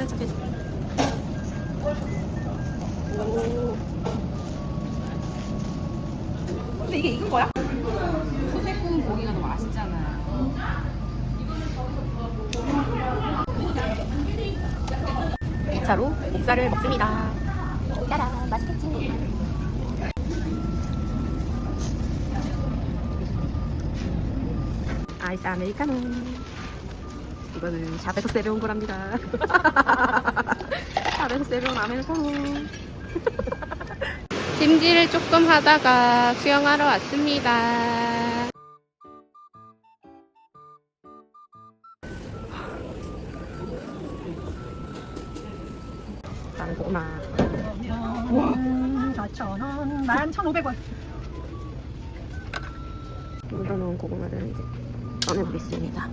도착했어. 오. 근데 이게 익은 거야? 소세군 고기가 너무 맛있잖아요. 이차로 목살을 먹습니다. 짜란, 맛있겠지? 아이스 아메리카노. 이거는 샵에서 세배온 거랍니다. 샵에서 세배온 아메리카노. 찜질을 조금 하다가 수영하러 왔습니다. 나는 고구마. 와 4,000원 11,500원 묻어놓은 고구마를 이제 꺼내보겠습니다.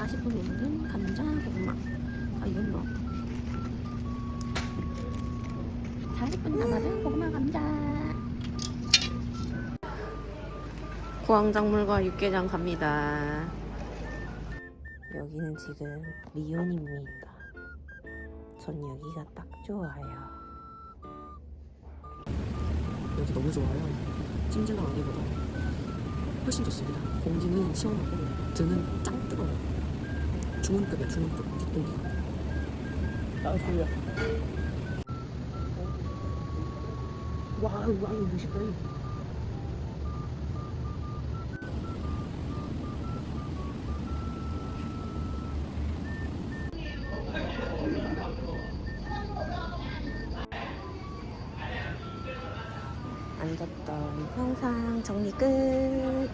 (40분) 남은 감자 고구마 아 이건 뭐 (40분) 남은 고구마 감자 구황작물과 육개장 갑니다 여기는 지금 리온입니다 전 여기가 딱 좋아요. 여기 너무 좋아요. 찜질방 안개보다 훨씬 좋습니다. 공기는 시원하고 등은 짱 뜨거워요. 중문급이에요, 중문급. 뒷공기. 나 소리야 와우 와우 멋있다 앉았던 영상 정리 끝.